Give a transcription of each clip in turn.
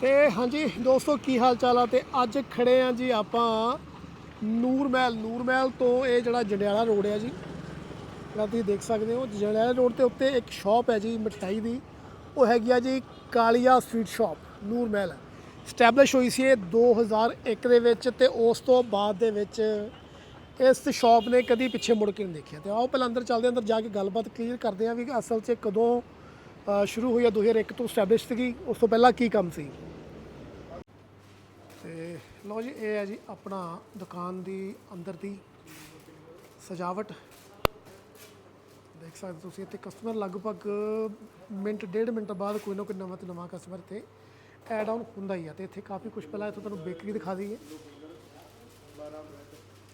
ਤੇ ਹਾਂਜੀ, ਦੋਸਤੋ, ਕੀ ਹਾਲ ਚਾਲ ਆ? ਤੇ ਅੱਜ ਖੜੇ ਆ ਜੀ ਆਪਾਂ ਨੂਰ ਮਹਿਲ ਨੂਰ ਮਹਿਲ ਤੋਂ ਇਹ ਜਿਹੜਾ ਜੰਡਿਆਲਾ ਰੋਡ ਹੈ ਜੀ, ਜਿਹੜਾ ਤੁਸੀਂ ਦੇਖ ਸਕਦੇ ਹੋ, ਜੰਡਿਆਲਾ ਰੋਡ ਤੇ ਉੱਤੇ ਇੱਕ ਸ਼ਾਪ ਹੈ ਜੀ, ਮਠਿਆਈ ਦੀ। ਉਹ ਹੈਗੀ ਆ ਜੀ Kalia sweet shop Noor Mahal establish ਹੋਈ ਸੀ ਇਹ 2001 ਦੇ ਵਿੱਚ ਤੇ ਉਸ ਤੋਂ ਬਾਅਦ ਦੇ ਵਿੱਚ ਇਸ ਸ਼ਾਪ ਨੇ ਕਦੀ ਪਿੱਛੇ ਮੁੜ ਕੇ ਨਹੀਂ ਦੇਖਿਆ। ਤੇ ਆਓ ਪਹਿਲਾਂ ਅੰਦਰ ਚੱਲਦੇ ਅੰਦਰ ਜਾ ਕੇ ਗੱਲਬਾਤ ਕਲੀਅਰ ਕਰਦੇ ਆ ਵੀ ਅਸਲ 'ਚ ਕਦੋਂ ਸ਼ੁਰੂ ਹੋਈ ਆ 2001 ਤੋਂ ਸਟੈਬਲਿਸ਼ ਸੀਗੀ, ਉਸ ਤੋਂ ਪਹਿਲਾਂ ਕੀ ਕੰਮ ਸੀ? ਲਓ ਜੀ, ਇਹ ਹੈ ਜੀ ਆਪਣਾ ਦੁਕਾਨ ਦੀ ਅੰਦਰ ਦੀ ਸਜਾਵਟ। ਦੇਖ ਸਕਦੇ ਤੁਸੀਂ ਇੱਥੇ ਕਸਟਮਰ ਲਗਭਗ ਮਿੰਟ, ਡੇਢ ਮਿੰਟ ਬਾਅਦ ਕੋਈ ਨਾ ਕੋਈ ਨਵਾਂ ਤੇ ਨਵਾਂ ਕਸਟਮਰ ਇੱਥੇ ਐਡ ਆਨ ਹੁੰਦਾ ਹੀ ਆ। ਤੇ ਇੱਥੇ ਕਾਫੀ ਕੁਝ ਪਹਿਲਾਂ ਇੱਥੇ ਤੁਹਾਨੂੰ ਬੇਕਰੀ ਦਿਖਾ ਦਈਏ।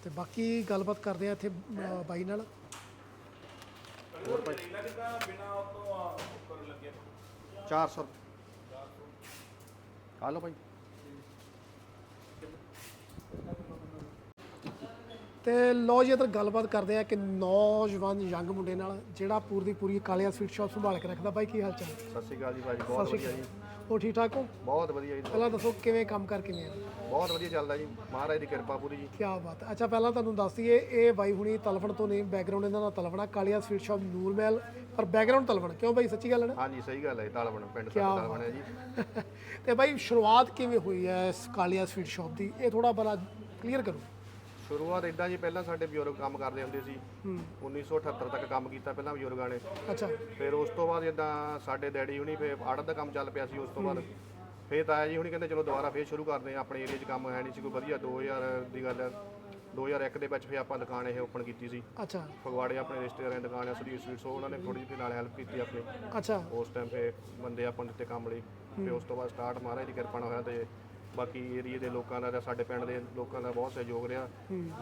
ਤੇ ਬਾਕੀ ਗੱਲਬਾਤ ਕਰਦੇ ਆ ਇੱਥੇ ਬਾਈ ਨਾਲ। ਚਾਰ ਸੌ। ਆ ਲਓ ਭਾਈ ਤੇ ਲੋ ਜੀ ਇੱਧਰ ਗੱਲਬਾਤ ਕਰਦੇ ਆ ਕਿ ਨੌਜਵਾਨ ਯੰਗ ਮੁੰਡੇ ਨਾਲ ਜਿਹੜਾ ਪੂਰੀ ਪੂਰੀ ਕਾਲੀਆ ਸਵੀਟ ਸ਼ਾਪ ਸੰਭਾਲ ਕੇ ਰੱਖਦਾ। ਬਾਈ ਕੀ ਹਾਲ ਚਾਲ? ਸਤਿ ਸ਼੍ਰੀ ਅਕਾਲ ਜੀ ਭਾਜੀ ਬਹੁਤ ਵਧੀਆ ਜੀ। ਉਹ ਠੀਕ ਠਾਕ ਹੋ? ਬਹੁਤ ਵਧੀਆ ਜੀ ਪਹਿਲਾਂ ਦੱਸੋ ਕਿਵੇਂ ਕੰਮ ਕਰ ਕਿਵੇਂ ਆ? ਬਹੁਤ ਵਧੀਆ ਚੱਲਦਾ ਜੀ ਮਹਾਰਾਜ ਦੀ ਕਿਰਪਾ ਪੂਰੀ ਜੀ। ਕੀ ਬਾਤ ਹੈ। ਅੱਛਾ ਪਹਿਲਾਂ ਤੁਹਾਨੂੰ ਦੱਸ ਦਈਏ ਇਹ ਬਾਈ ਹੁਣੀ ਤਲਫਣ ਤੋਂ ਨੇ ਬੈਕਗ੍ਰਾਉਂਡ ਇਹਨਾਂ ਦਾ ਤਲਫਣਾ ਕਾਲੀਆ ਸਵੀਟ ਸ਼ਾਪ ਨੂਰ ਮਹਿਲ। ਪਰ ਬੈਕਗ੍ਰਾਉਂਡ ਤਲਫਣ ਕਿਉਂ ਬਾਈ ਸੱਚੀ ਗੱਲ ਹੈ ਨਾ? ਹਾਂਜੀ ਸਹੀ ਗੱਲ ਹੈ ਤਾਲਬਣ ਪਿੰਡ ਸਾਡਾ ਤਾਲਬਣ ਹੈ ਜੀ। ਤੇ ਬਾਈ ਸ਼ੁਰੂਆਤ ਕਿਵੇਂ ਹੋਈ ਹੈ ਇਸ ਕਾਲੀਆ ਸਵੀਟ ਸ਼ਾਪ ਦੀ? ਇਹ ਥੋੜਾ ਬੜਾ ਕਲੀਅਰ ਕਰੋ। ਸ਼ੁਰੂਆਤ ਇਦਾਂ ਜੀ ਪਹਿਲਾਂ ਸਾਡੇ ਬਜ਼ੁਰਗ ਕੰਮ ਕਰਦੇ ਹੁੰਦੇ ਸੀ। 1978 ਤੱਕ ਕੰਮ ਕੀਤਾ ਪਹਿਲਾਂ ਬਜ਼ੁਰਗਾਂ ਨੇ। ਅੱਛਾ। ਫਿਰ ਉਸ ਤੋਂ ਬਾਅਦ ਇਦਾਂ ਸਾਡੇ ਡੈਡੀ ਹੁਣੀ ਫਿਰ ਆੜਤ ਦਾ ਕੰਮ ਚੱਲ ਪਿਆ ਸੀ ਉਸ ਤੋਂ ਬਾਅਦ। ਫਿਰ ਤਾਇਆ ਜੀ ਹੁਣੀ ਕਹਿੰਦੇ ਚਲੋ ਦੁਬਾਰਾ ਫੇਰ ਸ਼ੁਰੂ ਕਰਦੇ ਹਾਂ ਆਪਣੇ ਏਰੀਆ 'ਚ ਕੰਮ ਹੈ ਨਹੀਂ ਸੀ ਕੋਈ ਵਧੀਆ। 2000 ਦੀ ਗੱਲ ਹੈ। 2001 ਦੇ ਵਿੱਚ ਫਿਰ ਆਪਾਂ ਦੁਕਾਨ ਇਹ ਓਪਨ ਕੀਤੀ ਸੀ। ਅੱਛਾ। ਫਗਵਾੜੇ ਆਪਣੇ ਰਿਸ਼ਤੇਦਾਰਾਂ ਦੀ ਦੁਕਾਨ ਹੈ ਸ੍ਰੀ ਸਵੀਟਸ ਉਹ ਉਹਨਾਂ ਨੇ ਥੋੜੀ ਜਿਹੀ ਨਾਲ ਹੈਲਪ ਕੀਤੀ ਆਪਣੀ। ਅੱਛਾ। ਉਸ ਟਾਈਮ ਤੇ ਬੰਦੇ ਆਪਾਂ ਨੂੰ ਦਿੱਤੇ ਕੰਮ ਲਈ। ਤੇ ਉਸ ਤੋਂ ਬਾਅਦ ਸਟਾਰਟ ਮਹਾਰਾਜ ਦੀ ਕਿਰਪਾ ਨਾਲ ਹੋਇਆ ਤੇ ਬਾਕੀ ਏਰੀਏ ਦੇ ਲੋਕਾਂ ਦਾ ਤੇ ਸਾਡੇ ਪਿੰਡ ਦੇ ਲੋਕਾਂ ਦਾ ਬਹੁਤ ਸਹਿਯੋਗ ਰਿਹਾ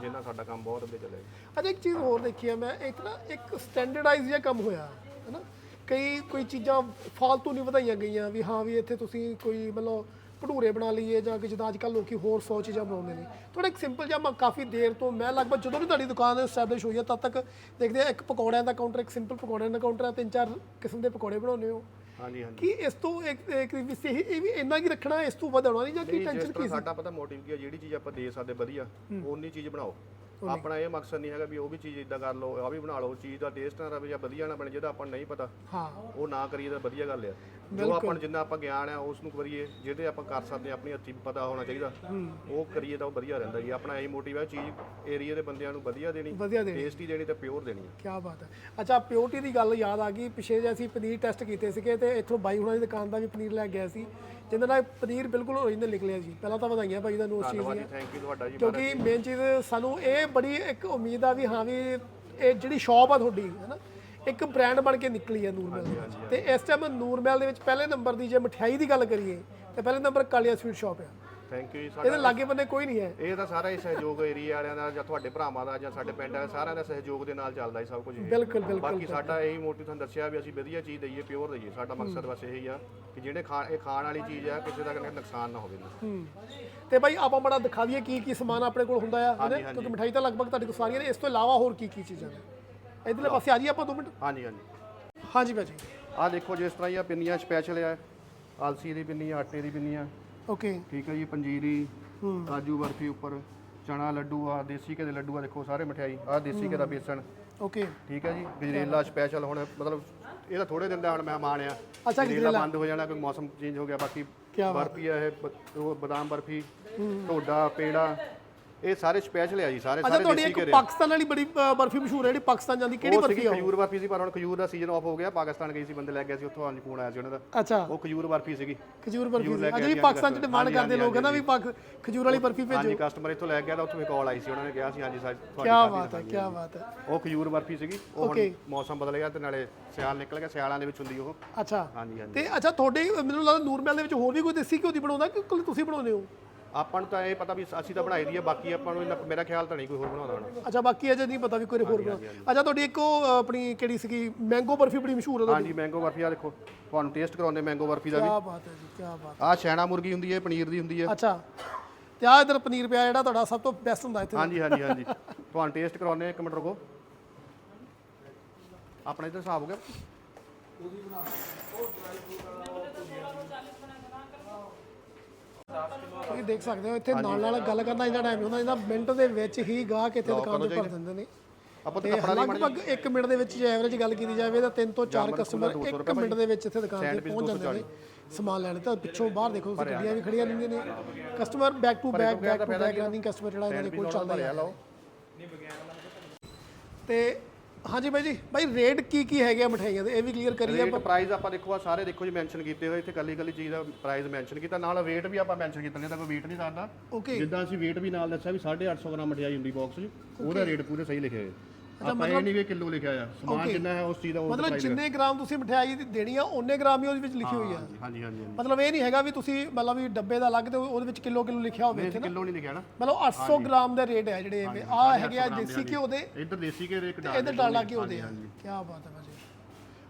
ਜਿੰਨਾ ਸਾਡਾ ਕੰਮ ਬਹੁਤ ਅੱਗੇ ਚੱਲਿਆ। ਜੀ। ਅੱਛਾ ਇੱਕ ਚੀਜ਼ ਹੋਰ ਦੇਖੀ ਹੈ ਮੈਂ ਇੱਕ ਨਾ ਇੱਕ ਸਟੈਂਡਰਡਾਈਜ਼ ਜਿਹਾ ਕੰਮ ਹੋਇਆ ਹੈ ਨਾ ਕਈ ਕੋਈ ਚੀਜ਼ਾਂ ਫਾਲਤੂ ਨਹੀਂ ਵਧਾਈਆਂ ਗਈਆਂ ਵੀ ਹਾਂ ਵੀ ਇੱਥੇ ਤੁਸੀਂ ਕੋਈ ਮਤਲਬ ਭਟੂਰੇ ਬਣਾ ਲਈਏ ਜਾਂ ਕਿ ਜਿੱਦਾਂ ਅੱਜ ਕੱਲ੍ਹ ਲੋਕੀ ਹੋਰ ਸੌ ਚੀਜ਼ਾਂ ਬਣਾਉਂਦੇ ਨੇ। ਥੋੜਾ ਇੱਕ ਸਿੰਪਲ ਜਿਹਾ ਮੈਂ ਕਾਫੀ ਦੇਰ ਤੋਂ ਮੈਂ ਲਗਭਗ ਜਦੋਂ ਵੀ ਤੁਹਾਡੀ ਦੁਕਾਨ ਐਸਟੈਬਲਿਸ਼ ਹੋਈ ਹੈ ਤਦ ਤੱਕ ਦੇਖਦੇ ਆ ਇੱਕ ਪਕੌੜਿਆਂ ਦਾ ਕਾਊਂਟਰ ਇੱਕ ਸਿੰਪਲ ਪਕੌੜਿਆਂ ਦਾ ਕਾਊਂਟਰ ਹੈ ਤਿੰਨ ਚਾਰ ਕਿਸਮ ਦੇ ਪਕੌੜੇ ਬਣਾਉਂਦੇ ਹੋ। ਹਾਂਜੀ ਹਾਂਜੀ। ਕੀ ਇਸ ਤੋਂ ਇੱਕ ਇੱਕ ਵੀ ਸਹੀ ਇਹ ਵੀ ਇੰਨਾ ਕੀ ਰੱਖਣਾ ਇਸ ਤੋਂ ਵਧਾਉਣਾ ਨਹੀਂ ਜਾਂ ਕੀ ਜਿਸ ਟੈਨਸ਼ਨ ਤਰ੍ਹਾਂ ਸਾਡਾ ਪਤਾ ਮੋਟਿਵ ਕੀ ਹੈ ਜਿਹੜੀ ਚੀਜ਼ ਆਪਾਂ ਦੇ ਸਕਦੇ ਵਧੀਆ ਓਨੀ ਚੀਜ਼ ਬਣਾਓ। ਆਪਣਾ ਇਹ ਮਕਸਦ ਨਹੀਂ ਹੈਗਾ ਵੀ ਉਹ ਵੀ ਚੀਜ਼ ਇਦਾਂ ਕਰ ਲਓ ਆ ਵੀ ਬਣਾ ਲਓ ਚੀਜ਼ ਦਾ ਟੇਸਟ ਨਾ ਰਵੇ ਜਾਂ ਵਧੀਆ ਨਾ ਬਣੇ ਜਿਹਦਾ ਆਪਾਂ ਨੂੰ ਨਹੀਂ ਪਤਾ। ਹਾਂ। ਉਹ ਨਾ ਕਰੀਏ ਤਾਂ ਵਧੀਆ ਗੱਲ ਆ। ਜੋ ਆਪਾਂ ਨੂੰ ਜਿੰਨਾ ਆਪਾਂ ਗਿਆਨ ਆ ਉਸ ਨੂੰ ਕਰੀਏ ਜਿਹਦੇ ਆਪਾਂ ਕਰ ਸਕਦੇ ਹਾਂ ਆਪਣੀ ਹੱਥੀ ਪਤਾ ਹੋਣਾ ਚਾਹੀਦਾ। ਉਹ ਕਰੀਏ ਤਾਂ ਉਹ ਵਧੀਆ ਰਹਿੰਦਾ ਜੀ। ਆਪਣਾ ਇਹੀ ਮੋਟਿਵ ਹੈ ਚੀਜ਼ ਏਰੀਆ ਦੇ ਬੰਦਿਆਂ ਨੂੰ ਵਧੀਆ ਦੇਣੀ ਵਧੀਆ ਦੇ ਟੇਸਟੀ ਦੇਣੀ ਤੇ ਪਿਓਰ ਦੇਣੀ ਹੈ ਕੀ ਬਾਤ ਹੈ ਅੱਛਾ ਪਿਓਰਟੀ ਦੀ ਗੱਲ ਯਾਦ ਆ ਗਈ। ਪਿਛੇ ਜੇ ਅਸੀਂ ਪਨੀਰ ਟੈਸਟ ਕੀਤੇ ਸੀਗੇ ਤੇ ਇੱਥੋਂ ਬਾਈ ਹੁਣਾਂ ਦੀ ਦੁਕਾਨ ਦਾ ਵੀ ਪਨੀਰ ਲੈ ਕੇ ਗਿਆ ਸੀ। ਜਿਹਦੇ ਨਾਲ ਪਨੀਰ ਬਿਲਕੁਲ ਓਰੀਜਨਲ ਨਿਕਲਿਆ ਸੀ ਪਹਿਲਾਂ ਤਾਂ ਵਧਾਈਆਂ ਭਾਈ ਤੁਹਾਨੂੰ ਉਸ ਚੀਜ਼ ਧੰਨਵਾਦ ਦੀਆਂ। ਜੀ ਥੈਂਕ ਯੂ ਤੁਹਾਡਾ ਜੀ ਕਿਉਂਕਿ ਮੇਨ ਚੀਜ਼ ਸਾਨੂੰ ਇਹ ਬੜੀ ਇੱਕ ਉਮੀਦ ਆ ਵੀ ਹਾਂ ਵੀ ਇਹ ਜਿਹੜੀ ਸ਼ਾਪ ਆ ਤੁਹਾਡੀ ਹੈ ਨਾ ਇੱਕ ਬ੍ਰਾਂਡ ਬਣ ਕੇ ਨਿਕਲੀ ਹੈ ਨੂਰਮਹਿਲ ਦੇ। ਵਿੱਚ ਤੇ ਇਸ ਟਾਈਮ ਨੂਰਮਹਿਲ ਦੇ ਵਿੱਚ ਪਹਿਲੇ ਨੰਬਰ ਦੀ ਜੇ ਮਠਿਆਈ ਦੀ ਗੱਲ ਕਰੀਏ ਤੇ ਪਹਿਲੇ ਨੰਬਰ ਕਾਲੀਆ ਸਵੀਟ ਸ਼ਾਪ ਆ। ਥੈਂਕ ਯੂ ਜੀ ਇਹਦੇ ਸਾਡਾ ਲਾਗੇ ਬੰਨੇ ਕੋਈ ਨਹੀਂ ਹੈ। ਇਹ ਤਾਂ ਸਾਰਾ ਹੀ ਸਹਿਯੋਗ ਏਰੀਆ ਵਾਲਿਆਂ ਦਾ ਜਾਂ ਤੁਹਾਡੇ ਭਰਾਵਾਂ ਦਾ ਜਾਂ ਸਾਡੇ ਪਿੰਡ ਵਾਲੇ ਸਾਰਿਆਂ ਦਾ ਸਹਿਯੋਗ ਦੇ ਨਾਲ ਚੱਲਦਾ ਹੀ ਸਭ ਕੁਝ ਇਹ। ਬਿਲਕੁਲ ਬਿਲਕੁਲ ਬਾਕੀ ਸਾਡਾ ਇਹੀ ਮੋਟਿਵ ਤੁਹਾਨੂੰ ਦੱਸਿਆ ਵੀ ਅਸੀਂ ਵਧੀਆ ਚੀਜ਼ ਦਈਏ ਪਿਓਰ ਦਈਏ। ਸਾਡਾ ਮਕਸਦ ਬਸ ਇਹੀ ਆ ਕਿ ਜਿਹੜੇ ਖਾਣ ਇਹ ਖਾਣ ਵਾਲੀ ਚੀਜ਼ ਆ ਕਿਸੇ ਦਾ ਕਦੇ ਨੁਕਸਾਨ ਨਾ ਹੋਵੇ। ਹੂੰ। ਤੇ ਭਾਈ ਆਪਾਂ ਬੜਾ ਦਿਖਾ ਦਈਏ ਕੀ ਕੀ ਸਮਾਨ ਆਪਣੇ ਕੋਲ ਹੁੰਦਾ ਆ ਹਨਾ? ਕਿਉਂਕਿ ਮਠਾਈ ਤਾਂ ਲਗਭਗ ਤੁਹਾਡੇ ਕੋਲ ਸਾਰੀਆਂ ਨੇ ਇਸ ਤੋਂ ਇਲਾਵਾ ਹੋਰ ਕੀ ਕੀ ਚੀਜ਼ਾਂ ਨੇ? ਇਧਰਲੇ ਪਾਸੇ ਆ ਜੀ ਆਪਾਂ 2 ਮਿੰਟ? ਹਾਂਜੀ ਹਾਂਜੀ। ਹਾਂਜੀ ਭਾਜੀ ਆਹ ਦੇਖੋ ਜਿਸ ਤਰ੍ਹਾਂ ਇਹ ਪਿੰਨੀਆਂ ਸਪੈਸ਼ਲ ਆ ਆਲਸੀ ਦੀ ਪਿੰਨੀ ਆ, ਆਟੇ ਦੀ ਪਿੰਨੀ ਆ ਓਕੇ ਠੀਕ ਹੈ ਜੀ ਪੰਜੀਰੀ ਕਾਜੂ ਬਰਫੀ ਉੱਪਰ ਚਣਾ ਲੱਡੂ ਆ ਦੇਸੀ ਘੇ ਦੇ ਲੱਡੂ ਆ ਦੇਖੋ ਸਾਰੇ ਮਠਿਆਈ ਆ ਦੇਸੀ ਘੇ ਦਾ ਬੇਸਣ। ਓਕੇ ਠੀਕ ਹੈ ਜੀ ਗਜਰੇਲਾ ਸਪੈਸ਼ਲ ਹੁਣ ਮਤਲਬ ਇਹ ਤਾਂ ਥੋੜੇ ਦਿਨ ਦਾ ਹੁਣ ਮਹਿਮਾਨ ਆ। ਅੱਛਾ, ਗਜਰੇਲਾ ਬੰਦ ਹੋ ਜਾਣਾ ਕਿਉਂਕਿ ਮੌਸਮ ਚੇਂਜ ਹੋ ਗਿਆ ਬਾਕੀ ਬਰਫੀ ਆ ਇਹ ਬ- ਉਹ ਬਦਾਮ ਬਰਫੀ ਢੋਡਾ ਪੇੜਾ ਇਹ ਸਾਰੇ ਸਪੈਸ਼ਲ ਆ ਜੀ ਸਾਰੇ ਅੱਛਾ ਸਾਰੇ ਤੁਹਾਡੀ ਦੇਸੀ ਇੱਕ ਪਾਕਿਸਤਾਨ ਵਾਲੀ ਬੜੀ ਅ, ਬਰਫੀ ਮਸ਼ਹੂਰ ਹੈ ਜਿਹੜੀ ਪਾਕਿਸਤਾਨ ਜਾਂਦੀ ਕਿਹੜੀ ਉਹ ਬਰਫੀ ਆ ਉਹ? ਖਜੂਰ ਬਰਫੀ ਸੀ ਪਰ ਹੁਣ ਖਜੂਰ ਦਾ ਸੀਜ਼ਨ ਆਫ ਹੋ ਗਿਆ ਪਾਕਿਸਤਾਨ ਗਈ ਸੀ ਬੰਦੇ ਲੈ ਗਏ ਸੀ ਉੱਥੋਂ ਅੱਜ ਫੋਨ ਆਇਆ ਸੀ ਉਹਨਾਂ ਦਾ। ਅੱਛਾ। ਉਹ ਖਜੂਰ ਬਰਫੀ ਸੀਗੀ। ਖਜੂਰ ਬਰਫੀ ਖਜੂਰ ਲੈ ਕੇ ਅਜੇ ਵੀ ਪਾਕਿਸਤਾਨ ਚ ਸੀ ਡਿਮਾਂਡ ਹਾਂਜੀ, ਕਰਦੇ ਲੋਕ ਹੈ ਨਾ ਵੀ ਪਾਕ ਖਜੂਰ ਵਾਲੀ ਬਰਫੀ ਭੇਜੋ। ਹਾਂਜੀ ਕਸਟਮਰ ਇੱਥੋਂ ਲੈ ਗਿਆ ਤਾਂ ਉੱਥੋਂ ਵੀ ਕਾਲ ਆਈ ਸੀ ਉਹਨਾਂ ਨੇ ਕਿਹਾ ਸੀ ਹਾਂਜੀ ਸਾਡੀ ਕੀ ਬਾਤ ਹੈ ਕੀ ਬਾਤ ਹੈ। ਉਹ ਖਜੂਰ ਬਰਫੀ ਸੀਗੀ ਉਹ ਹੁਣ Okay. ਮੌਸਮ ਬਦਲ ਗਿਆ ਤੇ ਨਾਲੇ ਸਿਆਲ ਨਿਕਲ ਗਿਆ ਸਿਆਲਾਂ ਦੇ ਵਿੱਚ ਹੁੰਦੀ ਉਹ। ਅੱਛਾ। ਹਾਂਜੀ ਹਾਂਜੀ। ਤੇ ਅੱਛਾ ਤੁਹਾਡੇ ਮੈਨੂੰ ਲੱਗਦਾ ਨੂਰਮਹਿਲ ਦੇ ਵਿੱਚ ਹੋਰ ਵੀ ਕੋਈ ਦੇਸੀ ਘਿਓ ਦੀ ਬਣਾਉਂਦਾ ਕਿ ਇਕੱਲੇ ਤੁਸੀਂ ਬਣਾਉਂਦੇ ਹੋ? ਆਪਾਂ ਨੂੰ ਤਾਂ ਇਹ ਪਤਾ ਵੀ ਅਸੀਂ ਤਾਂ ਬਣਾਈ ਦੀ ਹੈ ਬਾਕੀ ਆਪਾਂ ਨੂੰ ਇੰਨਾ ਮੇਰਾ ਖਿਆਲ ਤਾਂ ਨਹੀਂ ਕੋਈ ਹੋਰ ਬਣਾਉਂਦਾ ਹੋਣਾ। ਅੱਛਾ ਬਾਕੀ ਅਜੇ ਨਹੀਂ ਪਤਾ ਵੀ ਕੋਈ ਹੋਰ ਬਣਾ ਅੱਛਾ ਤੁਹਾਡੀ ਇੱਕ ਉਹ ਆਪਣੀ ਕਿਹੜੀ ਸੀਗੀ? ਮੈਂਗੋ ਬਰਫੀ ਬੜੀ ਮਸ਼ਹੂਰ ਹੈ ਤੁਹਾਡੀ। ਹਾਂਜੀ ਮੈਂਗੋ ਬਰਫੀ ਆ ਦੇਖੋ। ਤੁਹਾਨੂੰ ਟੇਸਟ ਕਰਾਉਂਦੇ ਮੈਂਗੋ ਬਰਫੀ ਦਾ ਵੀ। ਕੀ ਬਾਤ ਹੈ ਜੀ ਕੀ ਬਾਤ ਆਹ ਛੈਣਾ ਮੁਰਗੀ ਹੁੰਦੀ ਹੈ ਪਨੀਰ ਦੀ ਹੁੰਦੀ ਹੈ। ਅੱਛਾ ਤੇ ਆ ਇਧਰ ਪਨੀਰ ਪਿਆ ਜਿਹੜਾ ਤੁਹਾਡਾ ਸਭ ਤੋਂ ਬੈਸਟ ਹੁੰਦਾ ਇੱਥੇ। ਹਾਂਜੀ ਹਾਂਜੀ ਹਾਂਜੀ। ਤੁਹਾਨੂੰ ਟੇਸਟ ਕਰਾਉਂਦੇ ਇੱਕ ਮਿੰਟ ਰੁਕੋ। ਆਪਣਾ ਇੱਧਰ ਹਿਸਾਬ ਹੋ ਗਿਆ। ਦੇਖ ਸਕਦੇ ਹੋ ਇੱਥੇ ਨਾਲ ਨਾਲ ਗੱਲ ਕਰਨਾ ਇਹਦਾ ਟਾਈਮ ਹੁੰਦਾ ਇਹਦਾ ਮਿੰਟ ਦੇ ਵਿੱਚ ਹੀ ਗਾਹਕ ਇੱਥੇ ਦੁਕਾਨ ਤੇ ਭਰ ਦਿੰਦੇ ਨੇ। ਆਪਾਂ ਤਾਂ ਕੱਪੜਾ ਨਹੀਂ ਲਗਭਗ 1 ਮਿੰਟ ਦੇ ਵਿੱਚ ਜੇ ਐਵਰੇਜ ਗੱਲ ਕੀਤੀ ਜਾਵੇ ਤਾਂ 3 ਤੋਂ 4 ਕਸਟਮਰ 1 ਮਿੰਟ ਦੇ ਵਿੱਚ ਇੱਥੇ ਦੁਕਾਨ ਤੇ ਪਹੁੰਚ ਜਾਂਦੇ ਨੇ। ਸਮਾਨ ਲੈਣ ਤਾਂ ਪਿੱਛੋਂ ਬਾਹਰ ਦੇਖੋ ਤੁਸੀਂ ਗੱਡੀਆਂ ਵੀ ਖੜੀਆਂ ਰਹਿੰਦੀਆਂ ਨੇ। Customer back to back back to back running customer ਜਿਹੜਾ ਇਹਨਾਂ ਦੇ ਕੋਲ ਚੱਲਦਾ ਹੈ ਤੇ ਹਾਂਜੀ ਬਾਈ ਜੀ ਬਾਈ ਰੇਟ ਕੀ ਕੀ ਹੈਗੇ ਆ ਮਠਿਆਈਆਂ ਦੇ? ਇਹ ਵੀ ਕਲੀਅਰ ਕਰੀਏ ਰੇਟ ਪ੍ਰਾਈਸ ਆਪਾਂ ਦੇਖੋ ਆ ਸਾਰੇ ਦੇਖੋ ਜੀ ਮੈਂਸ਼ਨ ਕੀਤੇ ਹੋਏ ਇੱਥੇ ਕੱਲੀ ਕੱਲੀ ਚੀਜ਼ ਦਾ ਪ੍ਰਾਈਸ ਮੈਂਸ਼ਨ ਕੀਤਾ। ਨਾਲ weight ਵੀ ਆਪਾਂ ਮੈਂਸ਼ਨ ਕੀਤਾ ਨਹੀਂ ਤਾਂ ਕੋਈ weight ਨਹੀਂ ਦੱਸਦਾ ਓਕੇ ਜਿੱਦਾਂ ਅਸੀਂ weight ਵੀ ਨਾਲ ਦੱਸਿਆ ਵੀ 850 ਗ੍ਰਾਮ ਮਠਿਆਈ ਹੁੰਦੀ ਬਾਕਸ 'ਚ ਉਹਦਾ ਰੇਟ ਪੂਰੇ ਸਹੀ ਲਿਖਿਆ ਹੋਇਆ ਆਪਾਂ ਇਹ ਨਹੀਂ ਵੀ ਕਿਲੋ ਲਿਖਿਆ ਆ ਸਮਾਨ ਜਿੰਨਾ ਹੈ ਉਸ ਚੀਜ਼ ਦਾ ਉਹ ਮਤਲਬ ਜਿੰਨੇ ਗ੍ਰਾਮ ਤੁਸੀਂ ਮਠਿਆਈ ਦੀ ਦੇਣੀ ਆ ਉਹਨੇ ਗ੍ਰਾਮ ਹੀ ਉਹਦੇ ਵਿੱਚ ਲਿਖੀ ਹੋਈ ਆ। ਹਾਂਜੀ ਹਾਂਜੀ ਹਾਂਜੀ। ਮਤਲਬ ਇਹ ਨਹੀਂ ਹੈਗਾ ਵੀ ਤੁਸੀਂ ਮਤਲਬ ਵੀ ਡੱਬੇ ਦਾ ਅਲੱਗ ਤੇ ਉਹਦੇ ਵਿੱਚ ਕਿਲੋ ਕਿਲੋ ਲਿਖਿਆ ਹੋਵੇ ਇੱਥੇ ਨਾ। ਕਿਲੋ ਨਹੀਂ ਲਿਖਿਆ ਨਾ। ਮਤਲਬ 800 ਗ੍ਰਾਮ ਦੇ ਰੇਟ ਹੈ ਜਿਹੜੇ ਆ ਹੈਗੇ ਆ ਦੇਸੀ ਘਿਓ ਦੇ। ਇੱਧਰ ਦੇਸੀ ਕੇ ਰੇਟ ਡਾਲ ਇਹਦੇ ਡਾਲਾ ਘਿਓ ਦੇ ਆ। ਕੀ ਬਾਤ ਹੈ ਭਾਜੀ।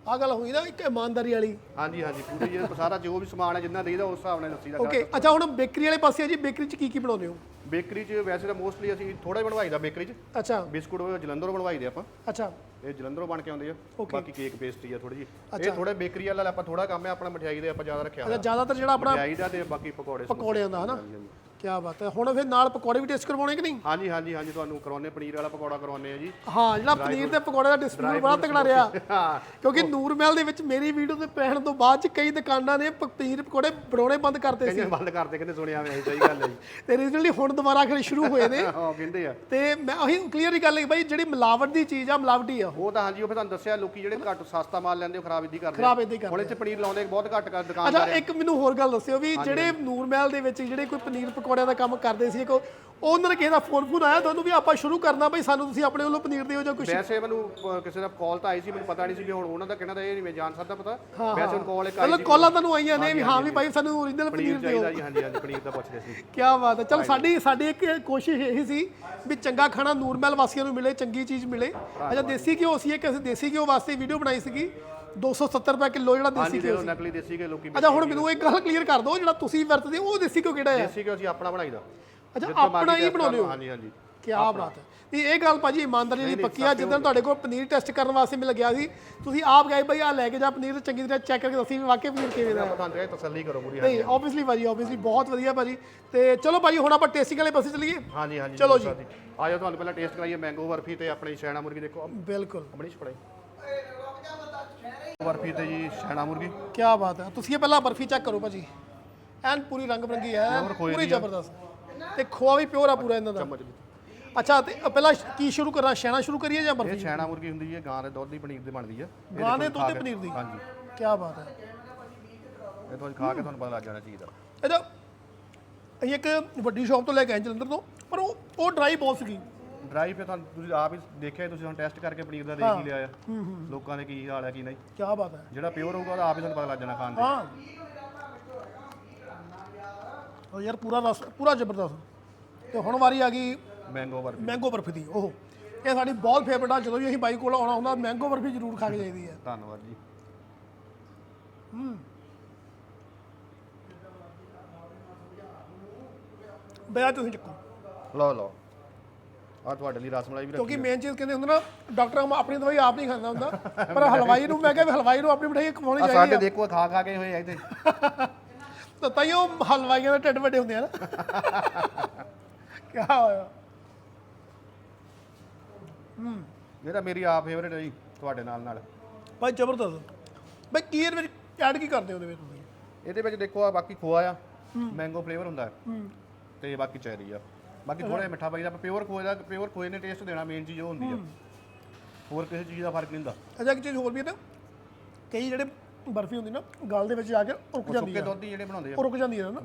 ਆ ਗੱਲ ਹੋਈ ਨਾ ਇੱਕ ਇਮਾਨਦਾਰੀ ਵਾਲੀ। ਹਾਂਜੀ ਹਾਂਜੀ ਪੂਰੀ ਇਹ ਸਾਰਾ ਜੋ ਵੀ ਸਮਾਨ ਹੈ ਜਿੰਨਾ ਦੇਈਦਾ ਉਸ ਹਿਸਾਬ ਨਾਲ ਦੱਸੀ ਦਾ ਓਕੇ ਅੱਛਾ ਹੁਣ ਬੇਕਰੀ ਵਾਲੇ ਪਾਸੇ ਆ ਜੀ ਬੇਕਰੀ 'ਚ ਕੀ ਕੀ ਬਣਾਉਂਦੇ ਹੋ? ਬੇਕਰੀ 'ਚ ਵੈਸੇ ਤਾਂ ਮੋਸਟਲੀ ਅਸੀਂ ਥੋੜਾ ਹੀ ਬਣਵਾਈਦਾ ਬੇਕਰੀ 'ਚ। ਅੱਛਾ। ਬਿਸਕੁਟ ਜਲੰਧਰੋਂ ਬਣਵਾਈਦੇ ਆਪਾਂ। ਅੱਛਾ। ਇਹ ਜਲੰਧਰੋਂ ਬਣ ਕੇ ਆਉਂਦੇ ਆ. ਬਾਕੀ ਕੇਕ ਪੇਸਟਰੀ ਆ ਥੋੜੀ ਜੀ ਇਹ ਥੋੜੇ ਬੇਕਰੀ ਵਾਲਾ ਆਪਾਂ ਥੋੜਾ ਕੰਮ ਹੈ ਆਪਣਾ ਮਠਿਆਈ ਦੇ ਆਪਾਂ ਜ਼ਿਆਦਾ ਰੱਖਿਆ ਅੱਛਾ ਜ਼ਿਆਦਾਤਰ ਜਿਹੜਾ ਆਪਣਾ ਮਠਿਆਈ ਦਾ ਤੇ ਬਾਕੀ ਪਕੌੜੇ ਪਕੌੜਿਆਂ ਦਾ ਹਨਾ? ਕੀ ਬਾਤ ਹੈ। ਹੁਣ ਫਿਰ ਨਾਲ ਪਕੌੜੇ ਵੀ ਟੇਸਟ ਕਰਵਾਉਣੇ ਕਿ ਨਹੀਂ? ਹਾਂਜੀ ਹਾਂਜੀ ਹਾਂਜੀ ਤੁਹਾਨੂੰ ਕਰਾਉਨੇ ਪਨੀਰ ਵਾਲਾ ਪਕੌੜਾ ਕਰਾਉਨੇ ਆ ਜੀ। ਹਾਂ ਜਿਹੜਾ ਪਨੀਰ ਤੇ ਪਕੌੜੇ ਦਾ ਡਿਸਟ੍ਰੀਬਿਊਟ ਬੜਾ ਤਕੜਾ ਰਿਹਾ। ਕਿਉਂਕਿ ਨੂਰਮਹਿਲ ਦੇ ਵਿੱਚ ਮੇਰੀ ਵੀਡੀਓ ਤੇ ਪੈਣ ਤੋਂ ਬਾਅਦ ਚ ਕਈ ਦੁਕਾਨਾਂ ਨੇ ਪਨੀਰ ਪਕੌੜੇ ਬਣਾਉਣੇ ਬੰਦ ਕਰਤੇ ਸੀ। ਬੰਦ ਕਰਦੇ ਕਹਿੰਦੇ ਸੁਣਿਆ ਮੈਂ ਸਹੀ ਗੱਲ ਹੈ ਜੀ। ਤੇ ਰੀਜਨਲੀ ਹੁਣ ਦੁਬਾਰਾ ਖੜੇ ਸ਼ੁਰੂ ਹੋਏ ਨੇ। ਹਾਂ ਕਹਿੰਦੇ ਆ। ਤੇ ਮੈਂ ਉਹੀ ਕਲੀਅਰ ਹੀ ਗੱਲ ਹੈ ਬਾਈ ਜਿਹੜੀ ਮਿਲਾਵਟ ਦੀ ਚੀਜ਼ ਆ ਮਿਲਾਵਟੀ ਆ ਉਹ। ਤਾਂ ਹਾਂਜੀ ਉਹ ਫਿਰ ਤੁਹਾਨੂੰ ਦੱਸਿਆ ਲੋਕੀ ਜਿਹੜੇ ਘੱਟ ਸਸਤਾ ਮਾਲ ਲੈਂਦੇ ਉਹ ਖਰਾਬ ਇਦਾਂ ਕਰਦੇ। ਖਰਾਬ ਹੁਣ ਇੱਥੇ ਪਨੀਰ ਲਾਉਂਦੇ ਬਹੁਤ ਘੱਟ ਕਰ ਅੱਛਾ ਦੁਕਾਨਦਾਰ ਆ ਇੱਕ ਮੈਨੂੰ ਹੋਰ ਗੱਲ ਦੱਸਿਓ ਵੀ ਜਿਹੜੇ ਨੂਰਮਹਿਲ ਦੇ ਵਿੱਚ ਜਿਹੜੇ ਕੋਈ ਪਨੀਰ ਪਕੌੜਿਆਂ ਦਾ ਕੰਮ ਕਰਦੇ ਸੀ ਕੋ ਉਹਨਾਂ ਨੇ ਕਿਸੇ ਦਾ ਫੋਨ ਫੋਨ ਆਇਆ ਤੁਹਾਨੂੰ ਵੀ ਆਪਾਂ ਸ਼ੁਰੂ ਕਰਨਾ ਬਈ ਸਾਨੂੰ ਤੁਸੀਂ ਆਪਣੇ ਵੱਲੋਂ ਪਨੀਰ ਦਿਓ ਜਾਂ ਕੁਝ ਵੈਸੇ ਮੈਨੂੰ ਅਹ, ਕਿਸੇ ਦਾ ਕਾਲ ਤਾਂ ਆਈ ਸੀ ਮੈਨੂੰ ਪਤਾ ਨਹੀਂ ਸੀ ਵੀ ਹੁਣ ਉਹਨਾਂ ਦਾ ਕਹਿਣਾ ਤਾਂ ਇਹ ਨਹੀਂ ਮੈਂ ਜਾਣ ਸਕਦਾ ਪਤਾ। ਵੈਸੇ ਹੁਣ ਕਾਲ ਇੱਕ ਆਈ ਮਤਲਬ ਕਾਲਾਂ ਤੁਹਾਨੂੰ ਆਈਆਂ ਨੇ ਵੀ ਹਾਂ ਵੀ ਭਾਈ ਸਾਨੂੰ ਓਰੀਜਨਲ ਪਨੀਰ ਪਨੀਰ ਚਾਹੀਦਾ ਜੀ ਹਾਂਜੀ ਹਾਂਜੀ ਪਨੀਰ ਦਾ ਪੁੱਛਦੇ ਸੀ। ਕੀ ਬਾਤ ਹੈ। ਚਲ ਸਾਡੀ ਸਾਡੀ ਇੱਕ ਕੋਸ਼ਿਸ਼ ਇਹ ਸੀ ਵੀ ਚੰਗਾ ਖਾਣਾ ਨੂਰਮਹਿਲ ਵਾਸੀਆਂ ਨੂੰ ਮਿਲੇ ਚੰਗੀ ਚੀਜ਼ ਮਿਲੇ। ਅੱਛਾ ਦੇਸੀ ਘਿਓ ਸੀ ਇੱਕ ਅਸੀਂ ਦੇਸੀ ਘਿਓ ਵਾਸਤੇ ਵੀਡੀਓ ਬਣਾਈ ਸੀਗੀ। 270 ਰੁਪਏ ਕਿਲੋ ਜਿਹੜਾ ਦੇਸੀ ਹਾਂਜੀ ਜਿਹੜਾ ਨਕਲੀ ਦੇਸੀ ਕੇ ਲੋਕੀ ਅੱਛਾ ਹੁਣ ਮੈਨੂੰ ਇੱਕ ਗੱਲ ਕਲੀਅਰ ਕਰ ਦਿਓ ਜਿਹੜਾ ਤੁਸੀਂ ਵਰਤਦੇ ਹੋ ਉਹ ਦੇਸੀ ਘਿਓ ਕਿਹੜਾ ਹੈ? ਦੇਸੀ ਕੇ ਅਸੀਂ ਆਪਣਾ ਬਣਾਈਦਾ। ਅੱਛਾ ਜਿੱਥੋਂ ਆਪਣਾ ਹੀ ਬਣਾਉਂਦੇ ਹੋ? ਹਾਂਜੀ ਹਾਂਜੀ। ਕੀ ਬਾਤ ਹੈ। ਇਹ ਗੱਲ ਭਾਜੀ ਇਮਾਨਦਾਰੀ ਦੀ ਪੱਕੀ ਆ ਜਿੱਦਣ ਤੁਹਾਡੇ ਕੋਲ ਪਨੀਰ ਟੈਸਟ ਕਰਨ ਵਾਸਤੇ ਮਿਲ ਗਿਆ ਸੀ ਤੁਸੀਂ ਆਪ ਗਏ ਭਾਈ ਆ ਲੈ ਕੇ ਜਾ ਪਨੀਰ ਚੰਗੀ ਤਰ੍ਹਾਂ ਚੈੱਕ ਕਰਕੇ ਦੱਸੀ ਵੀ ਵਾਕਈ ਪਨੀਰ ਕਿਵੇਂ ਦਾ ਹੈ। ਕਹੇ ਤਸੱਲੀ ਕਰੋ ਪੂਰੀ ਨਹੀਂ ਆਬਵੀਅਸਲੀ ਭਾਜੀ ਆਬਵੀਅਸਲੀ ਬਹੁਤ ਵਧੀਆ ਭਾਜੀ। ਤੇ ਚਲੋ ਭਾਜੀ ਹੁਣ ਆਪਾਂ ਟੇਸਟਿੰਗ ਵਾਲੇ ਪਾਸੇ ਚੱਲੀਏ। ਹਾਂਜੀ ਹਾਂਜੀ ਚਲੋ ਜੀ। ਆਜੋ ਤੁਹਾਨੂੰ ਪਹਿਲਾਂ ਟੇਸਟ ਕਰਾਈਏ ਮੈਂਗੋ ਬਰਫੀ ਤੇ ਆਪਣੀ ਸ਼ੈਣਾ ਮੁਰਗੀ ਦੇਖੋ। ਬਿਲਕੁਲ। ਆਪਣੀ ਛਪੜਾਈ। ਬਰਫੀ ਤੇ ਜੀ ਸ਼ੈਣਾ ਮੁਰਗੀ। ਕੀ ਬਾਤ ਹੈ। ਤੁਸੀਂ ਇਹ ਪਹਿਲਾਂ ਬਰਫੀ ਚੈੱਕ ਕਰੋ ਭਾਜੀ। ਐਨ ਪੂਰੀ ਰੰਗ ਬਰੰਗੀ ਹੈ ਖੋਏ ਪੂਰੀ ਦੀ ਆ। ਜ਼ਬਰਦਸਤ। ਤੇ ਖੋਆ ਵੀ ਪਿਓਰ ਆ ਪੂਰਾ ਇਹਨਾਂ ਦਾ। ਚਮਚ ਅੱਛਾ ਤੇ ਪਹਿਲਾਂ ਕੀ ਸ਼ੁਰੂ ਕਰਨਾ? ਸ਼ੈਣਾ ਸ਼ੁਰੂ ਕਰੀਏ ਜਾਂ ਇਹ ਬਰਫੀ ਸ਼ੈਣਾ ਮੁਰਗੀ ਹੁੰਦੀ ਹੈ ਗਾਂ ਦੇ ਦੁੱਧ ਦੀ ਪਨੀਰ ਦੀ ਬਣਦੀ ਹੈ। ਇਹ ਗਾਂ ਦੇ ਦੇਖੋ ਦੁੱਧ ਖਾ ਕੇ- ਪਨੀਰ ਦੀ? ਹਾਂਜੀ। ਕੀ ਬਾਤ ਹੈ। ਇਹ ਤੁਹਾਨੂੰ ਖਾ ਕੇ ਤੁਹਾਨੂੰ ਪਤਾ ਲੱਗ ਜਾਣਾ ਚੀਜ਼ ਦਾ। ਇਹਦਾ ਅਸੀਂ ਇੱਕ ਵੱਡੀ ਸ਼ਾਪ ਤੋਂ ਲੈ ਕੇ ਆਏ ਜਲੰਧਰ ਤੋਂ ਪਰ ਉਹ ਉਹ ਡਰਾਈ ਬਹੁਤ ਸੀਗੀ। ਡਰਾਈ ਫਿਰ ਤੁਹਾਨੂੰ ਤੁਸੀਂ ਆਪ ਹੀ ਦੇਖਿਆ ਤੁਸੀਂ ਹੁਣ ਟੈਸਟ ਕਰਕੇ ਪਨੀਰ ਦਾ ਦੇਖ ਹੀ ਲਿਆ ਆ। ਲੋਕਾਂ ਦੇ ਕੀ ਹਾਲ ਹੈ ਕੀ ਨਹੀਂ। ਕੀ ਬਾਤ ਹੈ। ਜਿਹੜਾ ਪਿਓਰ ਹੋਊਗਾ ਉਹਦਾ ਆਪ ਹੀ ਤੁਹਾਨੂੰ ਪਤਾ ਲੱਗ ਜਾਣਾ ਖਾਣ ਦੇ ਹਾਂ। ਉਹ ਯਾਰ ਪੂਰਾ ਰਸ ਪੂਰਾ ਜ਼ਬਰਦਸਤ। ਤੇ ਹੁਣ ਵਾਰੀ ਆ ਗਈ ਮੈਂਗੋ ਬਰਫੀ। ਮੈਂਗੋ ਬਰਫੀ ਦੀ ਉਹ ਇਹ ਸਾਡੀ ਬਹੁਤ ਫੇਵਰਟ ਆ ਜਦੋਂ ਵੀ ਅਸੀਂ ਬਾਈ ਕੋਲ ਆਉਣਾ ਹੁੰਦਾ ਮੈਂਗੋ ਬਰਫੀ ਜ਼ਰੂਰ ਖਾ ਕੇ ਜਾਈਦੀ ਹੈ। ਧੰਨਵਾਦ ਜੀ। ਬਿਆ ਤੁਸੀਂ ਚੱਕੋ। ਲਓ ਲਓ। ਆ ਤੁਹਾਡੇ ਲਈ ਰਸਮਲਾਈ ਵੀ ਰੱਖੀ ਕਿਉਂਕਿ ਮੇਨ ਚੀਜ਼ ਕਹਿੰਦੇ ਹੁੰਦੇ ਨਾ ਡਾਕਟਰ ਆਪਣੀ ਦਵਾਈ ਆਪ ਨਹੀਂ ਖਾਂਦਾ ਹੁੰਦਾ ਪਰ ਹਲਵਾਈ ਨੂੰ ਮੈਂ ਕਿਹਾ ਵੀ ਹਲਵਾਈ ਨੂੰ ਆਪਣੀ ਮਠਾਈ ਖਵਾਉਣੀ ਆ ਚਾਹੀਦੀ ਸਾਡੇ ਦੇਖੋ ਖਾ ਖਾ ਕੇ ਹੋਏ ਆ ਇੱਥੇ। ਆ ਤਾਂ ਤਾਈਓ ਹਲਵਾਈਆਂ ਦੇ ਢਿੱਡ ਵੱਡੇ ਹੁੰਦੇ ਆ ਨਾ। ਕੀ ਹੋਇਆ? ਮੇਰਾ ਮੇਰੀ ਆਪ ਫੇਵਰੇਟ ਹੈ ਜੀ ਤੁਹਾਡੇ ਨਾਲ ਨਾਲ। ਭਾਈ ਜ਼ਬਰਦਸਤ। ਭਾਈ ਕੀ ਇਹਦੇ ਵਿੱਚ ਐਡ ਕੀ ਕਰਦੇ ਹੋ ਉਹਦੇ ਵਿੱਚ ਤੁਸੀਂ? ਇਹਦੇ ਵਿੱਚ ਦੇਖੋ ਆ ਬਾਕੀ ਖੋਆ ਆ ਮੈਂਗੋ ਫਲੇਵਰ ਹੁੰਦਾ। ਹੈ। ਤੇ ਬਾਕੀ ਚੈਰੀ ਆ। ਬਾਕੀ ਥੋੜਾ ਜਿਹਾ ਮਿੱਠਾ ਪਾਈਦਾ ਪਿਓਰ ਖੋਏ ਦਾ ਪਿਓਰ ਖੋਏ ਨੇ ਟੇਸਟ ਦੇਣਾ ਮੇਨ ਚੀਜ਼ ਉਹ ਹੁੰਦੀ ਆ। ਹੋਰ ਕਿਸੇ ਚੀਜ਼ ਦਾ ਫ਼ਰਕ ਨਹੀਂ ਹੁੰਦਾ। ਅੱਛਾ ਇੱਕ ਚੀਜ਼ ਹੋਰ ਵੀ ਹੈ ਨਾ ਕਈ ਜਿਹੜੇ ਬਰਫੀ ਹੁੰਦੀ ਨਾ ਗਲ ਦੇ ਵਿੱਚ ਜਾ ਕੇ ਰੁਕ ਜਾਂਦੀ ਸੁੱਕੇ ਹੈ ਦੁੱਧ ਹੀ ਜਿਹੜੇ ਬਣਾਉਂਦੇ ਆ। ਰੁਕ ਜਾਂਦੀ ਹੈ ਨਾ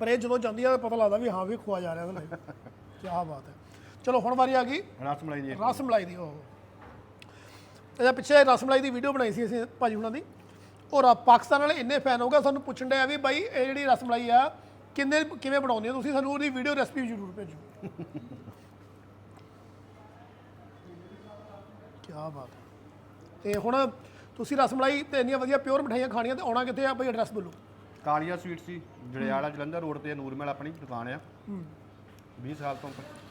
ਪਰ ਇਹ ਜਦੋਂ ਜਾਂਦੀ ਆ ਤਾਂ ਪਤਾ ਲੱਗਦਾ ਵੀ ਹਾਂ ਵੀ ਖੁਆ ਜਾ ਰਿਹਾ ਉਹਦੇ ਨਾਲ ਕੀ ਬਾਤ ਹੈ। ਚਲੋ ਹੁਣ ਵਾਰੀ ਆ ਗਈ। ਰਸਮਲਾਈ ਦੀ। ਰਸ ਮਲਾਈ ਦੀ ਉਹ ਇਹਦਾ ਪਿੱਛੇ ਰਸ ਮਲਾਈ ਦੀ ਵੀਡੀਓ ਬਣਾਈ ਸੀ ਅਸੀਂ ਭਾਜੀ ਹੁਣਾਂ ਦੀ। ਔਰ ਆ ਪਾਕਿਸਤਾਨ ਵਾਲੇ ਇੰਨੇ ਫੈਨ ਹੋ ਗਏ ਸਾਨੂੰ ਪੁੱਛਣ ਡਿਆ ਵੀ ਬਾਈ ਇਹ ਜਿਹੜੀ ਰਸ ਮਲਾਈ ਆ ਕਿੰਨੇ ਕਿਵੇਂ ਬਣਾਉਂਦੇ ਹੋ ਤੁਸੀਂ? ਸਾਨੂੰ ਉਹਦੀ ਵੀਡੀਓ ਰੈਸਪੀ ਜ਼ਰੂਰ ਭੇਜੋ। ਕੀ ਬਾਤ ਹੈ। ਤੇ ਹੁਣ ਤੁਸੀਂ ਰਸ ਮਲਾਈ ਤੇ ਇੰਨੀਆਂ ਵਧੀਆ ਪਿਓਰ ਮਠਾਈਆਂ ਖਾਣੀਆਂ ਤੇ ਆਉਣਾ ਕਿੱਥੇ ਆ? ਬਈ ਐਡਰੈਸ ਬੋਲੋ। ਕਾਲੀਆ ਸਵੀਟ ਸੀ ਜੜਿਆਲਾ ਜਲੰਧਰ ਰੋਡ ਤੇ ਨੂਰਮਹਿਲ ਆਪਣੀ ਦੁਕਾਨ ਆ। 20 ਸਾਲ ਤੋਂ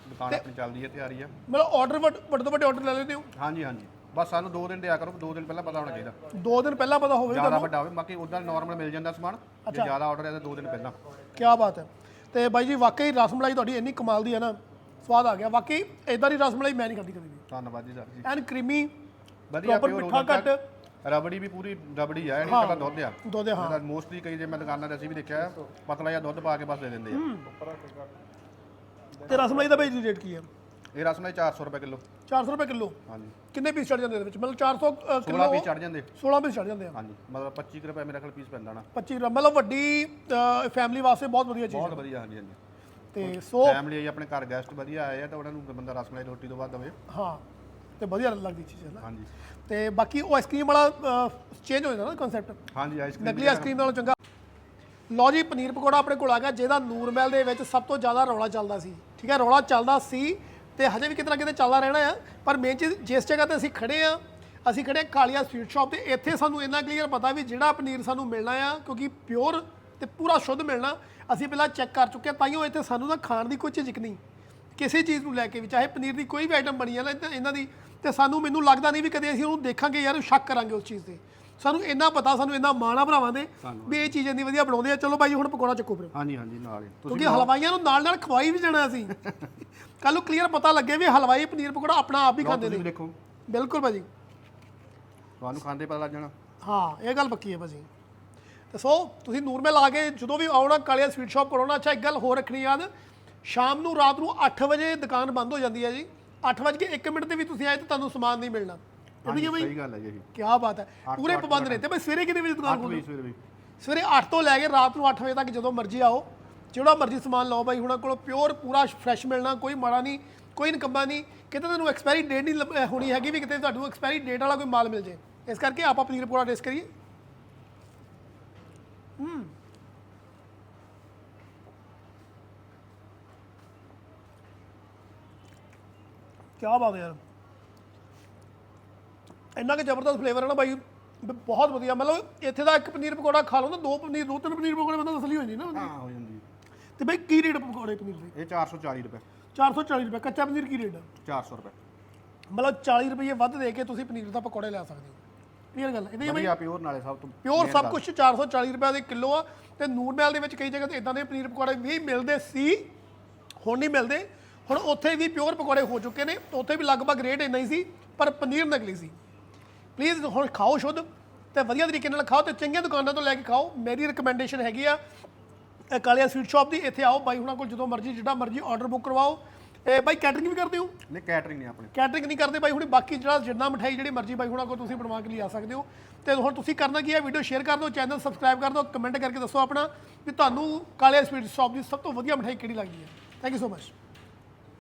ਦੁਕਾਨ ਆਪਣੀ ਚੱਲਦੀ ਹੈ ਤਿਆਰੀ ਆ। ਮਤਲਬ ਆਰਡਰ ਵੱਡੇ ਤੋਂ ਵੱਡੇ ਆਰਡਰ ਲੈ ਲੈਂਦੇ ਹੋ? ਹਾਂਜੀ ਹਾਂਜੀ। ਬਸ ਸਾਨੂੰ 2 ਦਿਨ ਦਿਆ ਕਰੋ 2 ਦਿਨ ਪਹਿਲਾਂ ਪਤਾ ਹੋਣਾ ਚਾਹੀਦਾ। ਦੋ ਦਿਨ ਪਹਿਲਾਂ ਪਤਾ ਹੋਵੇ ਜ਼ਿਆਦਾ ਵੱਡਾ ਹੋਵੇ ਬਾਕੀ ਉਦਾਂ ਨਾਰਮਲ ਮਿਲ ਜਾਂਦਾ ਸਮਾਨ ਜੇ ਜ਼ਿਆਦਾ ਆਰਡਰ ਹੈ ਤਾਂ 2 ਦਿਨ ਪਹਿਲਾਂ। ਕੀ ਬਾਤ ਹੈ। ਤੇ ਬਾਈ ਜੀ ਵਾਕਈ ਰਸਮਲਾਈ ਤੁਹਾਡੀ ਇੰਨੀ ਕਮਾਲ ਦੀ ਹੈ ਨਾ ਸਵਾਦ ਆ ਗਿਆ। ਵਾਕਈ ਇਦਾਂ ਦੀ ਰਸਮਲਾਈ ਮੈਂ ਨਹੀਂ ਖਾਧੀ ਕਦੇ ਵੀ। ਧੰਨਵਾਦ ਜੀ ਸਰ ਜੀ। ਐਨ ਕ੍ਰੀਮੀ ਵਧੀਆ Proper ਪਿਓਰ ਮਿੱਠਾ ਘੱਟ। ਰਬੜੀ ਵੀ ਪੂਰੀ ਰਬੜੀ ਆ ਇਹ ਨਹੀਂ ਕੱਲਾ ਦੁੱਧ ਆ। ਦੁੱਧ ਹਾਂ। ਮੋਸਟਲੀ ਕਈ ਜੇ ਮੈਂ ਦੁਕਾਨਾਂ ਤੇ ਅਸੀਂ ਵੀ ਦੇਖਿਆ ਹੈ, ਪਤਲਾ ਜਿਹਾ ਦੁੱਧ ਪਾ ਕੇ ਬਸ ਦੇ ਦਿੰਦੇ ਆ। ਤੇ ਰਸਮਲਾਈ ਦਾ ਬਾਈ ਜੀ ਰੇਟ ਕੀ ਹੈ? ਇਹ ਰਸਮਲਾਈ 400 ਰੁਪਏ ਕਿਲੋ। 400 ਰੁਪਏ ਕਿਲੋ। ਹਾਂਜੀ। ਕਿੰਨੇ ਪੀਸ ਚੜ ਜਾਂਦੇ ਇਹਦੇ ਵਿੱਚ? ਮਤਲਬ 400 ਅ, 16 ਕਿਲੋ ਪੀਸ ਚੜ ਜਾਂਦੇ। 16 ਪੀਸ ਚੜ ਜਾਂਦੇ ਆ। ਹਾਂਜੀ ਮਤਲਬ 25 ਕੁ ਰੁਪਏ ਮੇਰਾ ਖਿਆਲ ਪੀਸ ਪੈਂਦਾ ਨਾ। 25 ਗ੍ਰਾਮ ਮਤਲਬ ਵੱਡੀ ਫੈਮਿਲੀ ਵਾਸਤੇ ਬਹੁਤ ਵਧੀਆ ਚੀਜ਼ ਬਹੁਤ ਵਧੀਆ ਹਾਂਜੀ ਹਾਂਜੀ। ਤੇ ਸੋ ਫੈਮਿਲੀ ਆਈ ਆਪਣੇ ਘਰ ਗੈਸਟ ਵਧੀਆ ਆਏ ਆ ਤਾਂ ਉਹਨਾਂ ਨੂੰ ਬੰਦਾ ਰਸਮਲਾਈ ਰੋਟੀ ਤੋਂ ਬਾਅਦ ਦਵੇ। ਹਾਂ ਤੇ ਵਧੀਆ ਲੱਗਦੀ ਚੀਜ਼ ਹੈ ਨਾ। ਹਾਂਜੀ। ਤੇ ਬਾਕੀ ਉਹ ਆਈਸਕ੍ਰੀਮ ਵਾਲਾ ਚੇਂਜ ਹੋ ਜਾਂਦਾ ਨਾ ਕਨਸੈਪਟ ਹਾਂਜੀ ਆਈਸਕ੍ਰੀਮ ਨਕਲੀ ਆਈਸਕ੍ਰੀਮ ਨਾਲੋਂ ਚੰਗਾ। ਲਓ ਜੀ ਪਨੀਰ ਪਕੌੜਾ ਆਪਣੇ ਕੋਲ ਆ ਗਿਆ ਜਿਹਦਾ ਨੂਰ ਮਹਿਲ ਦੇ ਵਿੱਚ ਸਭ ਤੋਂ ਜ਼ਿਆਦਾ ਰੌਲਾ ਚੱਲਦਾ ਸੀ। ਠੀਕ ਹੈ ਰੌਲਾ ਚੱਲਦਾ ਸੀ ਤੇ ਹਜੇ ਵੀ ਕਿਤੇ ਨਾ ਕਿਤੇ ਚੱਲਦਾ ਰਹਿਣਾ ਆ, ਪਰ ਮੇਨ ਚੀਜ਼ ਜਿਸ ਜਗ੍ਹਾ ਤੇ ਅਸੀਂ ਖੜੇ ਆ, ਅਸੀਂ ਖੜੇ ਕਾਲੀਆ ਸਵੀਟ ਸ਼ਾਪ ਤੇ, ਇੱਥੇ ਸਾਨੂੰ ਇੰਨਾ ਕਲੀਅਰ ਪਤਾ ਵੀ ਜਿਹੜਾ ਪਨੀਰ ਸਾਨੂੰ ਮਿਲਣਾ ਆ, ਕਿਉਂਕਿ ਪਿਓਰ ਤੇ ਪੂਰਾ ਸ਼ੁੱਧ ਮਿਲਣਾ, ਅਸੀਂ ਪਹਿਲਾਂ ਚੈੱਕ ਕਰ ਚੁੱਕੇ ਹਾਂ ਤਾਈਓ ਇੱਥੇ ਸਾਨੂੰ ਤਾਂ ਖਾਣ ਦੀ ਕੋਈ ਝਿਜਕ ਨਹੀਂ। ਕਿਸੇ ਚੀਜ਼ ਨੂੰ ਲੈ ਕੇ ਵੀ, ਚਾਹੇ ਪਨੀਰ ਦੀ ਕੋਈ ਵੀ ਆਈਟਮ ਬਣੀ ਆ ਨਾ, ਇਹਨਾਂ ਦੀ, ਤੇ ਸਾਨੂੰ ਮੈਨੂੰ ਲੱਗਦਾ ਨਹੀਂ ਵੀ ਕਦੇ ਅਸੀਂ ਉਹਨੂੰ ਦੇਖਾਂਗੇ ਯਾਰ, ਸ਼ੱਕ ਕਰਾਂਗੇ ਉਸ ਚੀਜ਼ ਤੇ। ਸਾਨੂੰ ਇੰਨਾ ਪਤਾ ਸਾਨੂੰ ਇੰਨਾ ਮਾਣਾ ਭਰਾਵਾਂ ਦੇ ਵੀ ਇਹ ਚੀਜ਼ ਇੰਨੀ ਵਧੀਆ ਬਣਾਉਂਦੇ ਆ। ਚਲੋ ਭਾਈ ਹੁਣ ਪਕੌੜਾ ਚੱਕੋ ਫਿਰ। ਹਾਂਜੀ ਹਾਂਜੀ ਨਾਲ ਹੀ। ਤੁਸੀਂ ਕਿਉਂਕਿ ਹਲਵਾਈਆਂ ਨੂੰ ਨਾਲ ਨਾਲ ਖਵਾਈ ਵੀ ਜਾਣਾ ਅਸੀਂ। ਕੱਲ ਨੂੰ ਕਲੀਅਰ ਪਤਾ ਲੱਗੇ ਵੀ ਹਲਵਾਈ ਪਨੀਰ ਪਕੌੜਾ ਆਪਣਾ ਆਪ ਹੀ ਖਾਂਦੇ ਨੇ। ਦੇਖੋ। ਬਿਲਕੁਲ ਭਾਜੀ। ਤੁਹਾਨੂੰ ਖਾਂਦੇ ਪਤਾ ਲੱਗ ਜਾਣਾ। ਹਾਂ ਇਹ ਗੱਲ ਪੱਕੀ ਹੈ ਭਾਜੀ। ਤੇ ਸੋ ਤੁਸੀਂ ਨੂਰਮਹਿਲ ਆ ਕੇ ਜਦੋਂ ਵੀ ਆਉਣਾ ਕਾਲੀਆ ਸਵੀਟ ਸ਼ਾਪ ਕੋਲੋਂ ਨਾ ਅੱਛਾ ਇੱਕ ਗੱਲ ਹੋਰ ਰੱਖਣੀ ਯਾਦ। ਸ਼ਾਮ ਨੂੰ ਰਾਤ ਨੂੰ 8 ਵਜੇ ਦੁਕਾਨ ਬੰਦ ਹੋ ਜਾਂਦੀ ਹੈ ਜੀ। 8 ਵਜੇ ਕੇ 1 ਮਿੰਟ ਦੇ ਵੀ ਤੁਸੀਂ ਆਏ ਤਾਂ ਤੁਹਾਨੂੰ ਸਮਾਨ ਨਹੀਂ ਮਿਲਣਾ। ਹਾਂਜੀ ਇਹਦੀ ਬਈ ਸਹੀ ਗੱਲ ਹੈ ਜੀ ਕੀ ਬਾਤ ਹੈ ਪੂਰੇ ਪਾਬੰਦ ਨੇ ਤੇ ਬਈ ਸਵੇਰੇ ਕਿੰਨੇ ਵਜੇ ਦੁਕਾਨ 8 ਖੁੱਲ੍ਹਦੀ ਵਜੇ ਸਵੇਰੇ ਵੀ ਸਵੇਰੇ 8 ਤੋਂ ਲੈ ਕੇ ਰਾਤ ਨੂੰ 8 ਵਜੇ ਤੱਕ ਜਦੋਂ ਮਰਜ਼ੀ ਆਓ ਜਿਹੜਾ ਮਰਜ਼ੀ ਸਮਾਨ ਲਓ ਬਾਈ ਹੁਣਾਂ ਕੋਲ ਪਿਓਰ ਪੂਰਾ ਫਰੈਸ਼ ਮਿਲਣਾ ਕੋਈ ਮਾੜਾ ਨਹੀਂ ਕੋਈ ਨਕੰਮਾ ਨਹੀਂ ਕਿਤੇ ਤੁਹਾਨੂੰ ਐਕਸਪਾਇਰੀ ਡੇਟ ਨਹੀਂ ਲੱਭ- ਅਹ ਹੋਣੀ ਹੈਗੀ ਵੀ ਕਿਤੇ ਤੁਹਾਨੂੰ ਐਕਸਪਾਇਰੀ ਡੇਟ ਵਾਲਾ ਕੋਈ ਮਾਲ ਮਿਲ ਜੇ ਇਸ ਕਰਕੇ ਆਪਾਂ ਪਨੀਰ ਪਕੌੜਾ ਟੇਸਟ ਕਰੀਏ ਕੀ ਬਾਤ ਹੈ ਯਾਰ ਇੰਨਾ ਕਿ ਜ਼ਬਰਦਸਤ ਫਲੇਵਰ ਹੈ ਨਾ ਬਾਈ ਬਹੁਤ ਵਧੀਆ। ਮਤਲਬ ਇੱਥੇ ਦਾ ਇੱਕ ਪਨੀਰ ਪਕੌੜਾ ਖਾ ਲਓ ਨਾ ਦੋ ਪਨੀਰ ਦੋ ਤਿੰਨ ਪਨੀਰ ਪਕੌੜੇ ਬੰਦਾ ਤਸਲੀ ਹੋ ਜਾਂਦੀ ਨਾ। ਹਾਂ ਹੋ ਜਾਂਦੀ ਤੇ ਬਾਈ ਕੀ ਰੇਟ ਪਕੌੜੇ ਪਨੀਰ ਦੇ? ਇਹ 440 ਰੁਪਏ। 440 ਰੁਪਏ। ਕੱਚਾ ਪਨੀਰ ਕੀ ਰੇਟ ਹੈ 400 ਰੁਪਏ। ਮਤਲਬ 40 ਰੁਪਏ ਵੱਧ ਦੇ ਕੇ ਤੁਸੀਂ ਪਨੀਰ ਦਾ ਪਕੌੜੇ ਲੈ ਸਕਦੇ ਹੋ। ਕਲੀਅਰ ਗੱਲ? ਇਹਦੇ ਵਧੀਆ ਪਿਓਰ ਨਾਲੇ ਸਭ ਤੋਂ ਪਿਓਰ ਸਭ ਕੁਝ 440 ਰੁਪਏ ਦੇ ਕਿਲੋ ਆ। ਤੇ ਨੂਰਮਹਿਲ ਦੇ ਵਿੱਚ ਕਈ ਜਗ੍ਹਾ ਤੇ ਇਦਾਂ ਦੇ ਪਨੀਰ ਪਕੌੜੇ ਵੀ ਮਿਲਦੇ ਸੀ ਹੁਣ ਨਹੀਂ ਮਿਲਦੇ। ਹੁਣ ਉੱਥੇ ਵੀ ਪਿਓਰ ਪਕੌੜੇ ਹੋ ਚੁੱਕੇ ਨੇ। ਉੱਥੇ ਵੀ ਲਗਭਗ ਰੇਟ ਇੰਨਾ ਹੀ ਸੀ ਪਰ ਪਨੀਰ ਨਕਲੀ ਸੀ। ਪਲੀਜ਼ ਹੁਣ ਖਾਓ ਸ਼ੁੱਧ ਤੇ ਵਧੀਆ ਤਰੀਕੇ ਨਾਲ ਖਾਓ ਤੇ ਚੰਗੀਆਂ ਦੁਕਾਨਾਂ ਤੋਂ ਲੈ ਕੇ ਖਾਓ। ਮੇਰੀ ਰਿਕਮੈਂਡੇਸ਼ਨ ਹੈਗੀ ਆ ਇਹ ਕਾਲੀਆ ਸਵੀਟ ਸ਼ਾਪ ਦੀ ਇੱਥੇ ਆਓ ਬਾਈ ਹੁਣਾਂ ਕੋਲ ਜਦੋਂ ਮਰਜ਼ੀ ਜਿੱਡਾ ਮਰਜ਼ੀ ਆਰਡਰ ਬੁੱਕ ਕਰਵਾਓ। ਇਹ ਬਾਈ ਕੈਟਰਿੰਗ ਵੀ ਕਰਦੇ ਹੋ? ਨਹੀਂ ਕੈਟਰਿੰਗ ਨਹੀਂ ਆਪਣੇ। ਕੈਟਰਿੰਗ ਨਹੀਂ ਕਰਦੇ ਬਾਈ ਹੁਣੀ ਬਾਕੀ ਜਿਹੜਾ ਜਿੰਨਾ ਮਠਾਈ ਜਿਹੜੀ ਮਰਜ਼ੀ ਬਾਈ ਹੁਣਾਂ ਕੋਲ ਤੁਸੀਂ ਬਣਵਾ ਕੇ ਲਿਆ ਸਕਦੇ ਹੋ। ਤੇ ਹੁਣ ਤੁਸੀਂ ਕਰਨਾ ਕੀ ਹੈ ਵੀਡੀਓ ਸ਼ੇਅਰ ਕਰ ਦਿਓ ਚੈਨਲ ਸਬਸਕ੍ਰਾਈਬ ਕਰ ਦਿਓ ਕਮੈਂਟ ਕਰਕੇ ਦੱਸੋ ਆਪਣਾ ਵੀ ਤੁਹਾਨੂੰ ਕਾਲੇ ਸਵੀਟ ਸ਼ਾਪ ਦੀ ਸਭ ਤੋਂ ਵਧੀਆ ਮਠਾਈ ਕਿਹੜੀ ਲੱਗਦੀ ਹੈ। Thank you so much